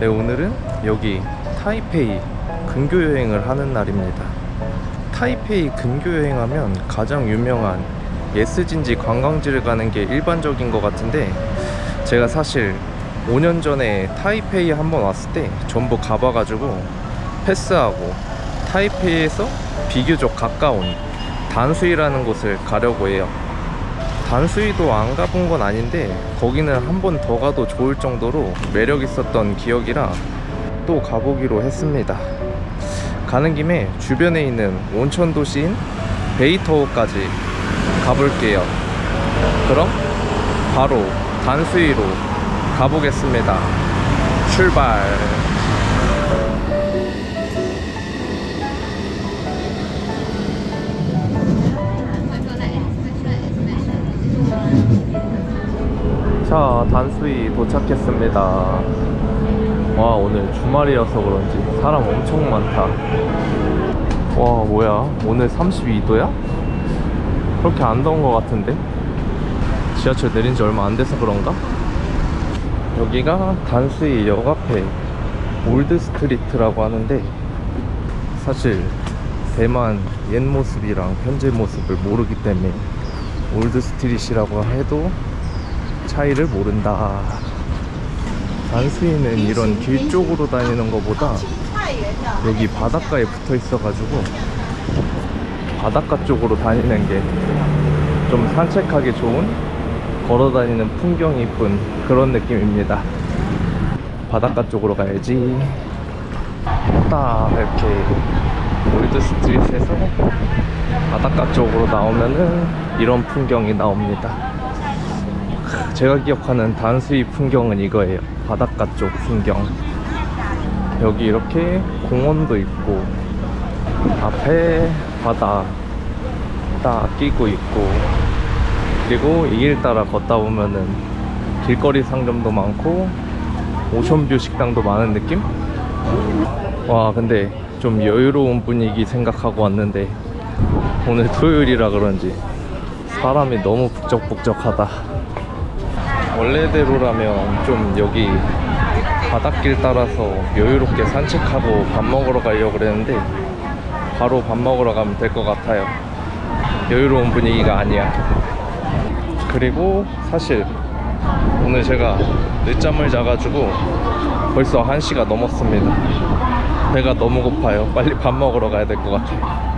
네, 오늘은 여기 타이페이 근교 여행을 하는 날입니다. 타이페이 근교 여행하면 가장 유명한 예스진지 관광지를 가는 게 일반적인 것 같은데 제가 사실 5년 전에 타이페이 한번 왔을 때 전부 가봐가지고 패스하고 타이페이에서 비교적 가까운 단수이라는 곳을 가려고 해요. 단수이도 안 가본 건 아닌데 거기는 한 번 더 가도 좋을 정도로 매력 있었던 기억이라 또 가보기로 했습니다. 가는 김에 주변에 있는 온천 도시인 베이터호까지 가볼게요. 그럼 바로 단수이로 가보겠습니다. 출발! 자, 단수이 도착했습니다. 와, 오늘 주말이어서 그런지 사람 엄청 많다. 와, 뭐야? 오늘 32도야? 그렇게 안 더운 것 같은데? 지하철 내린 지 얼마 안 돼서 그런가? 여기가 단수이 역 앞에 올드 스트리트라고 하는데 사실 대만 옛 모습이랑 현재 모습을 모르기 때문에 올드 스트릿이라고 해도 차이를 모른다. 단수이는 이런 길 쪽으로 다니는 것보다 여기 바닷가에 붙어 있어가지고 바닷가 쪽으로 다니는 게 좀 산책하기 좋은 걸어 다니는 풍경이 이쁜 그런 느낌입니다. 바닷가 쪽으로 가야지. 딱 이렇게 올드 스트릿에서 바닷가 쪽으로 나오면은 이런 풍경이 나옵니다. 제가 기억하는 단수이 풍경은 이거예요. 바닷가 쪽 풍경. 여기 이렇게 공원도 있고, 앞에 바다 딱 끼고 있고, 그리고 이 길 따라 걷다 보면은 길거리 상점도 많고, 오션뷰 식당도 많은 느낌? 와, 근데 좀 여유로운 분위기 생각하고 왔는데, 오늘 토요일이라 그런지 사람이 너무 북적북적하다. 원래대로라면 좀 여기 바닷길 따라서 여유롭게 산책하고 밥 먹으러 가려고 그랬는데 바로 밥 먹으러 가면 될 것 같아요. 여유로운 분위기가 아니야. 그리고 사실 오늘 제가 늦잠을 자가지고 벌써 1시가 넘었습니다. 배가 너무 고파요. 빨리 밥 먹으러 가야 될 것 같아요.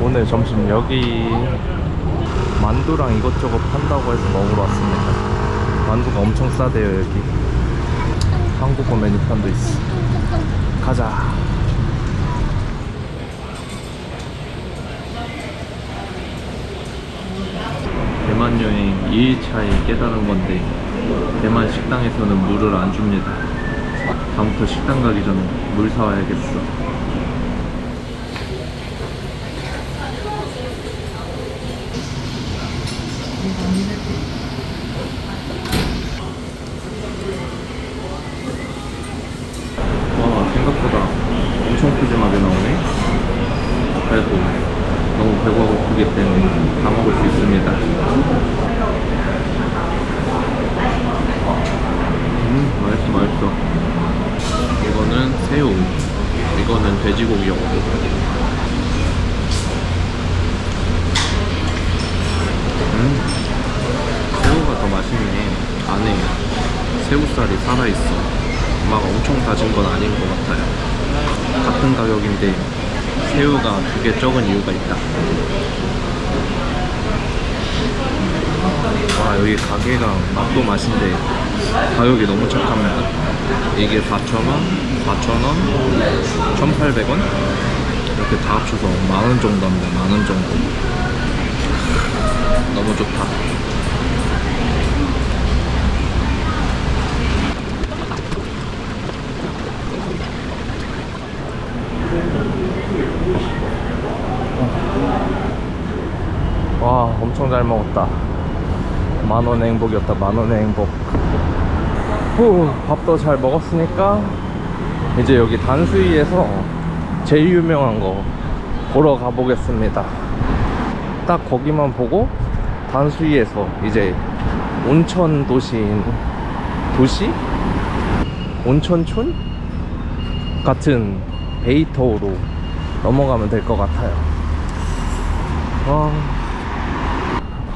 오늘 점심 여기 만두랑 이것저것 판다고 해서 먹으러 왔습니다. 만두가 엄청 싸대요 여기. 한국어 메뉴판도 있어. 가자. 대만 여행 2일차에 깨달은 건데 대만 식당에서는 물을 안 줍니다. 다음부터 식당 가기 전에 물 사와야겠어. 와 생각보다 엄청 푸짐하게 나오네 그래도 너무 배가 고프기 때문에 다 먹을 수 있습니다 음 맛있어 맛있어 이거는 새우 이거는 돼지고기 요 음 새우가 더 맛있네 안에 새우살이 살아있어 막 엄청 다진 건 아닌 것 같아요. 같은 가격인데 새우가 두 개 적은 이유가 있다. 와 여기 가게가 맛도 맛인데 가격이 너무 착합니다. 이게 4,000원, 4,000원, 1,800원 이렇게 다 합쳐서 만 원 정도 합니다. 만 원 정도. 너무 좋다. 와 엄청 잘 먹었다. 만원의 행복이었다. 만원의 행복. 후 밥도 잘 먹었으니까 이제 여기 단수이에서 제일 유명한 거 보러 가보겠습니다. 딱 거기만 보고 단수이에서 이제 온천 도시인 도시? 온천촌? 같은 베이터로 넘어가면 될 것 같아요. 와,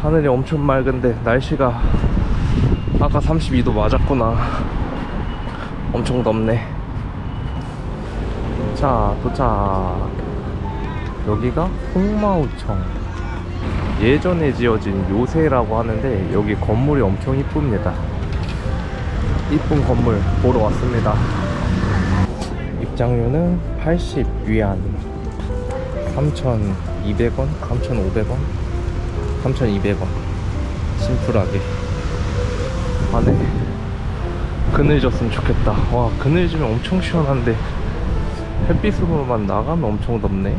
하늘이 엄청 맑은데 날씨가 아까 32도 맞았구나. 엄청 덥네. 자, 도착. 여기가 홍마우청. 예전에 지어진 묘세라고 하는데 여기 건물이 엄청 이쁩니다. 이쁜 건물 보러 왔습니다. 입장료는 80 위안 3,200원, 3,500원, 3,200원. 심플하게. 안에 그늘 졌으면 좋겠다. 와 그늘 지면 엄청 시원한데. 햇빛으로만 나가면 엄청 덥네.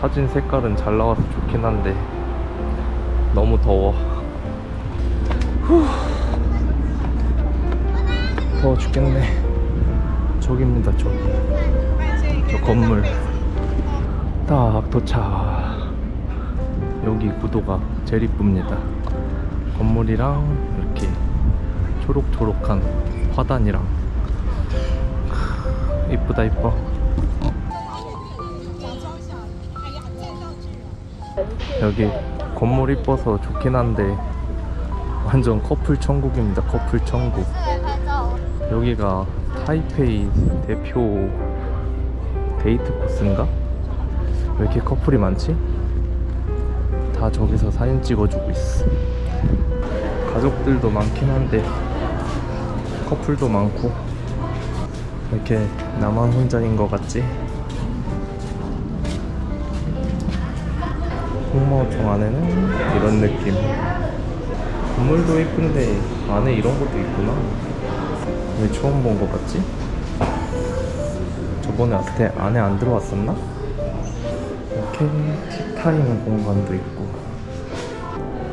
사진 색깔은 잘 나와서 좋긴 한데. 너무 더워. 후. 더워 죽겠네. 저기입니다 저기 저 건물. 딱 도착 여기 구도가 제일 이쁩니다 건물이랑 이렇게 초록초록한 화단이랑 크, 이쁘다 이뻐 여기 건물 이뻐서 좋긴 한데 완전 커플 천국입니다 커플 천국 여기가 타이페이 대표 데이트 코스인가? 왜 이렇게 커플이 많지? 다 저기서 사진 찍어주고 있어. 가족들도 많긴 한데 커플도 많고 이렇게 나만 혼자인 것 같지? 홍마호청 안에는 이런 느낌. 건물도 이쁜데 안에 이런 것도 있구나. 왜 처음 본 것 같지? 저번에 왔을 때 안에 안 들어왔었나? 이렇게 티타임 공간도 있고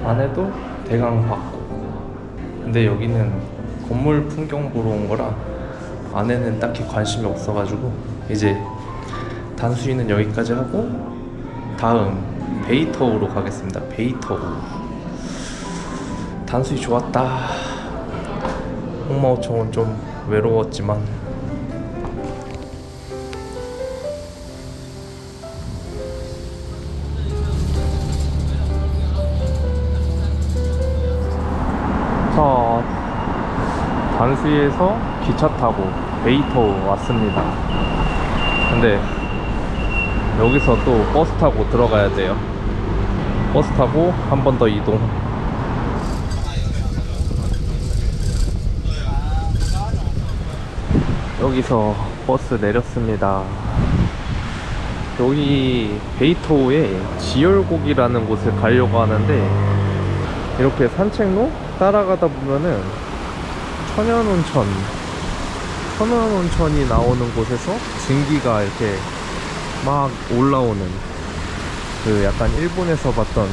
안에도 대강 봤고. 근데 여기는 건물 풍경 보러 온 거라 안에는 딱히 관심이 없어가지고 이제 단수이는 여기까지 하고 다음 베이터우로 가겠습니다. 베이터우. 단수이 좋았다. 홍마오청은 좀 외로웠지만 단수에서 기차 타고 베이터 왔습니다. 근데 여기서 또 버스 타고 들어가야 돼요. 버스 타고 한 번 더 이동. 여기서 버스 내렸습니다. 여기 베이토에 지열곡이라는 곳을 가려고 하는데 이렇게 산책로 따라가다 보면은 천연온천 천연온천이 나오는 곳에서 증기가 이렇게 막 올라오는 그 약간 일본에서 봤던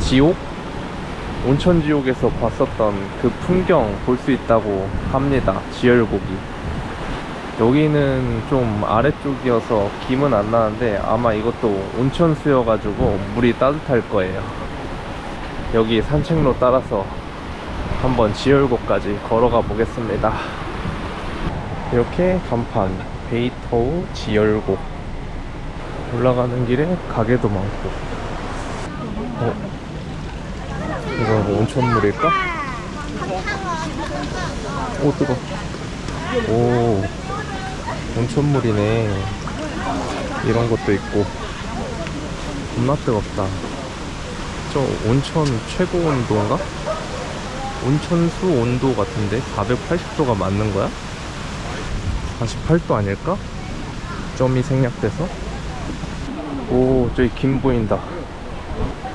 지옥 온천 지옥에서 봤었던 그 풍경 볼 수 있다고 합니다. 지열곡이. 여기는 좀 아래쪽이어서 김은 안 나는데 아마 이것도 온천수여가지고 물이 따뜻할 거예요. 여기 산책로 따라서 한번 지열곡까지 걸어가 보겠습니다. 이렇게 간판 베이터우 지열곡 올라가는 길에 가게도 많고 어? 이거 뭐 온천물일까? 오 뜨거 오 온천물이네 이런 것도 있고 겁나 뜨겁다 저 온천 최고 온도인가? 온천수 온도 같은데 480도가 맞는 거야? 48도 아닐까? 점이 생략돼서 오 저기 김 보인다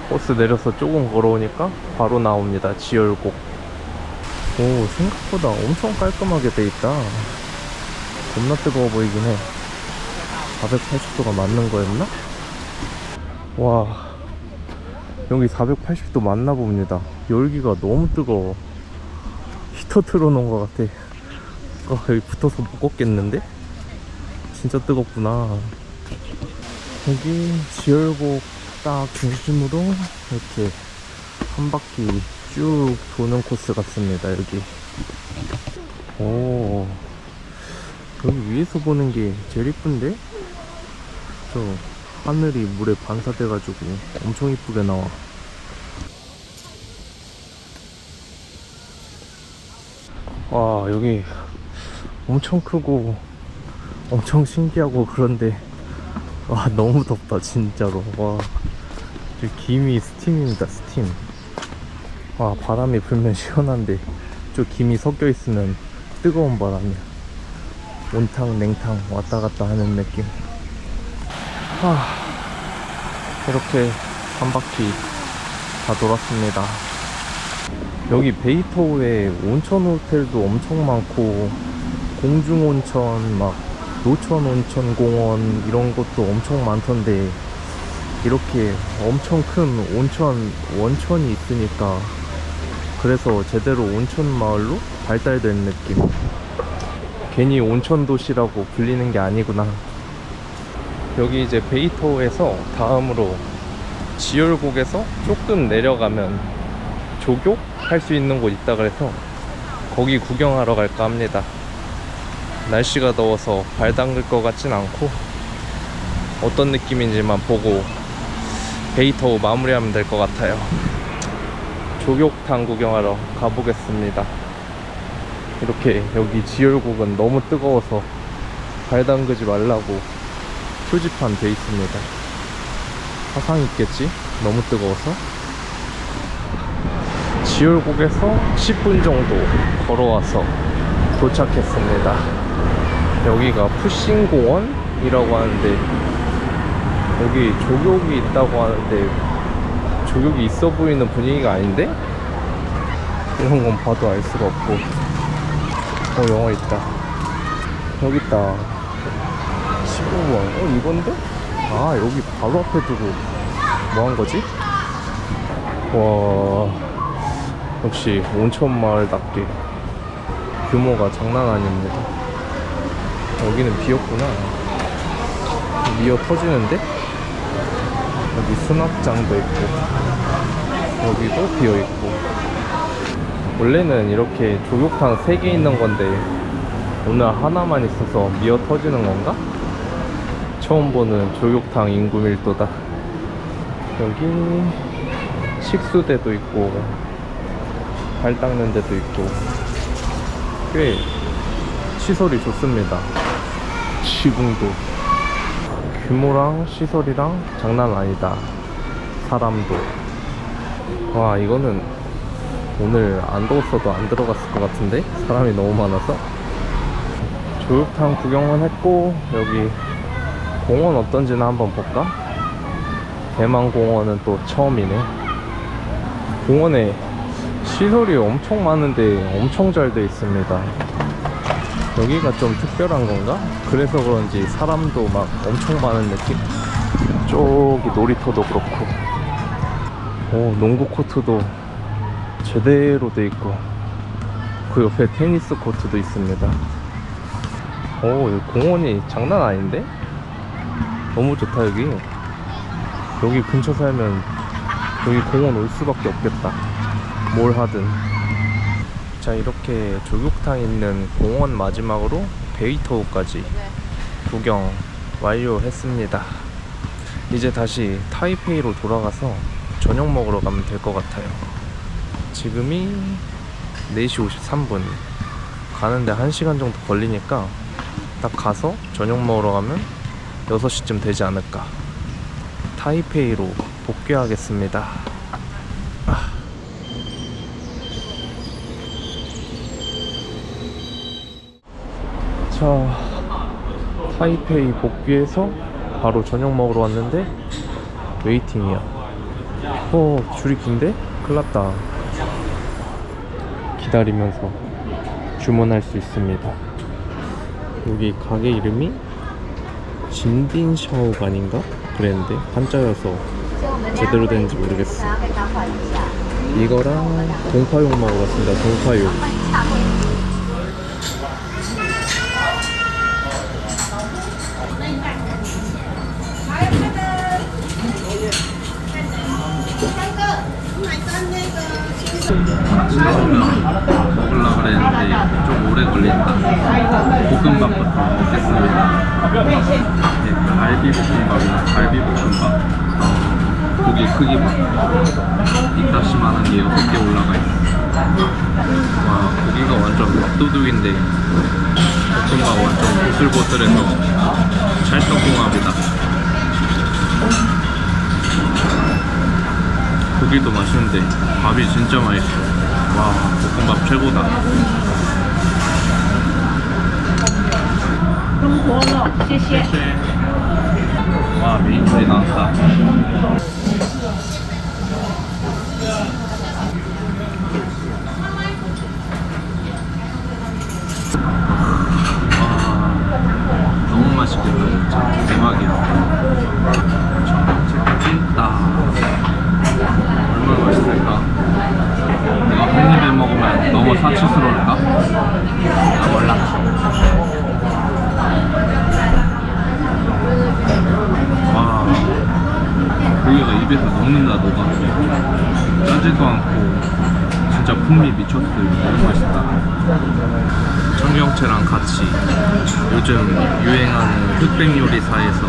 버스 내려서 조금 걸어오니까 바로 나옵니다 지열곡 오 생각보다 엄청 깔끔하게 돼 있다 겁나 뜨거워 보이긴 해 480도가 맞는 거였나? 와 여기 480도 맞나 봅니다 열기가 너무 뜨거워 히터 틀어놓은 것 같아 어, 여기 붙어서 못 걷겠는데? 진짜 뜨겁구나 여기 지열곡 딱 중심으로 이렇게 한 바퀴 쭉 도는 코스 같습니다 여기 오 여기 위에서 보는 게 제일 이쁜데? 저 하늘이 물에 반사돼가지고 엄청 이쁘게 나와. 와, 여기 엄청 크고 엄청 신기하고 그런데 와, 너무 덥다, 진짜로. 와, 저 김이 스팀입니다, 스팀. 와, 바람이 불면 시원한데 저 김이 섞여 있으면 뜨거운 바람이야. 온탕 냉탕 왔다 갔다 하는 느낌. 하, 이렇게 한 바퀴 다 돌았습니다. 여기 베이터우에 온천 호텔도 엄청 많고 공중 온천 막 노천 온천 공원 이런 것도 엄청 많던데 이렇게 엄청 큰 온천 원천이 있으니까 그래서 제대로 온천 마을로 발달된 느낌. 괜히 온천 도시라고 불리는 게 아니구나. 여기 이제 베이터에서 다음으로 지열곡에서 조금 내려가면 조교 할 수 있는 곳 있다 그래서 거기 구경하러 갈까 합니다. 날씨가 더워서 발 담글 것 같진 않고 어떤 느낌인지만 보고 베이터 마무리하면 될 것 같아요. 조격탕 구경하러 가보겠습니다. 이렇게 여기 지열곡은 너무 뜨거워서 발 담그지 말라고 표지판 돼 있습니다. 화상 있겠지? 너무 뜨거워서. 지열곡에서 10분 정도 걸어와서 도착했습니다. 여기가 푸싱공원이라고 하는데 여기 조격이 있다고 하는데 조격이 있어 보이는 분위기가 아닌데? 이런 건 봐도 알 수가 없고 어 영화 있다 여기 있다 15번 어 이건데? 아 여기 바로 앞에 두고 뭐 한 거지? 와 역시 온천마을답게 규모가 장난 아닙니다 여기는 비었구나 미어 터지는데? 여기 수납장도 있고 여기도 비어있고 원래는 이렇게 조격탕 3개 있는 건데 오늘 하나만 있어서 미어 터지는 건가? 처음 보는 조격탕 인구 밀도다 여기 식수대도 있고 발 닦는 데도 있고 꽤 시설이 좋습니다. 지붕도. 규모랑 시설이랑 장난 아니다. 사람도. 와 이거는 오늘 안 더웠어도 안 들어갔을 것 같은데? 사람이 너무 많아서? 조육탕 구경은 했고 여기 공원 어떤지는 한번 볼까? 대만공원은 또 처음이네. 공원에 시설이 엄청 많은데 엄청 잘 돼 있습니다 여기가 좀 특별한 건가? 그래서 그런지 사람도 막 엄청 많은 느낌? 저기 놀이터도 그렇고 오 농구 코트도 제대로 돼 있고 그 옆에 테니스 코트도 있습니다 오 여기 공원이 장난 아닌데? 너무 좋다 여기 여기 근처 살면 여기 공원 올 수밖에 없겠다 뭘 하든. 자 이렇게 조격탕 있는 공원 마지막으로 베이토우까지 구경 완료했습니다. 이제 다시 타이페이로 돌아가서 저녁 먹으러 가면 될 것 같아요. 지금이 4시 53분. 가는데 1시간 정도 걸리니까 딱 가서 저녁 먹으러 가면 6시쯤 되지 않을까. 타이페이로 복귀하겠습니다 자 타이페이 복귀해서 바로 저녁 먹으러 왔는데 웨이팅이야. 어 줄이 긴데? 큰일났다. 기다리면서 주문할 수 있습니다. 여기 가게 이름이 진딘샤오반인가? 그랬는데 한자여서 제대로 된지 모르겠어. 이거랑 동파육 먹으러 왔습니다. 동파육 나오면 먹으려고 그랬는데 좀 오래 걸린다. 볶음밥부터 먹겠습니다. 네, 갈비볶음밥이나 갈비볶음밥. 어, 고기 크기만 이따시만한 게 6개 올라가 있어. 와, 고기가 완전 밥도둑인데 볶음밥 완전 보슬보슬해서 찰떡궁합이다. 고기도 맛있는데 밥이 진짜 맛있어. 와 볶음밥 최고다. 너무 고마워 谢谢 짜지도 않고 진짜 풍미 미쳤어요. 너무 맛있다. 청경채랑 같이 요즘 유행하는 흑백 요리사에서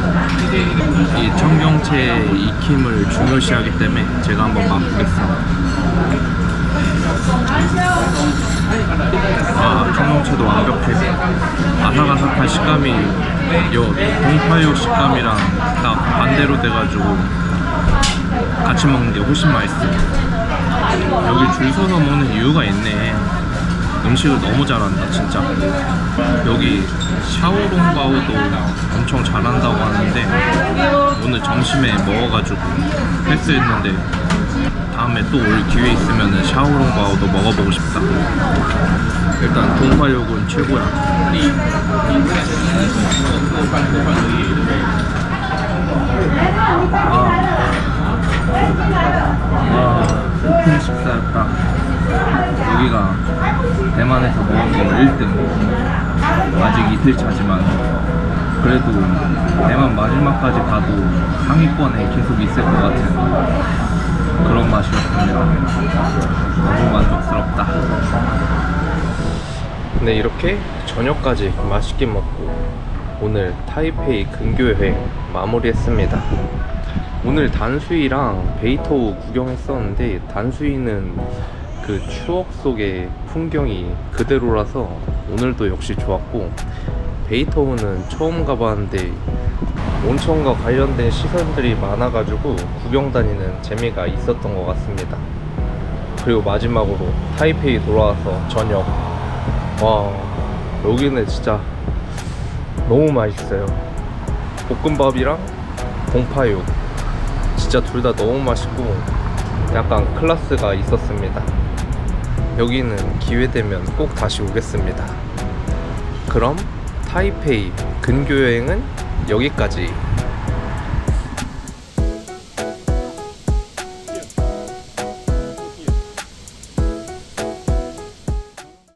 이 청경채 익힘을 중요시하기 때문에 제가 한번 맛보겠습니다. 아 청경채도 완벽해. 아삭아삭한 식감이 요 동파육 식감이랑 딱 반대로 돼가지고 같이 먹는 게 훨씬 맛있어요 여기 줄 서서 먹는 이유가 있네. 음식을 너무 잘한다 진짜. 여기 샤오롱바오도 엄청 잘한다고 하는데 오늘 점심에 먹어가지고 패스했는데 다음에 또 올 기회 있으면 샤오롱바오도 먹어보고 싶다. 일단 동파육은 최고야 와, 슬픈 식사였다. 여기가 대만에서 먹은 거 1등. 아직 이틀 차지만 그래도 대만 마지막까지 가도 상위권에 계속 있을 것 같은 그런 맛이었습니다. 너무 만족스럽다. 네, 이렇게 저녁까지 맛있게 먹고 오늘 타이페이 근교 여행 마무리했습니다. 오늘 단수이랑 베이토우 구경했었는데 단수이는 그 추억 속의 풍경이 그대로라서 오늘도 역시 좋았고 베이토우는 처음 가봤는데 온천과 관련된 시설들이 많아가지고 구경 다니는 재미가 있었던 것 같습니다. 그리고 마지막으로 타이페이 돌아와서 저녁 와 여기는 진짜 너무 맛있어요. 볶음밥이랑 봉파육 진짜 둘 다 너무 맛있고 약간 클래스가 있었습니다. 여기는 기회 되면 꼭 다시 오겠습니다. 그럼 타이페이 근교 여행은 여기까지.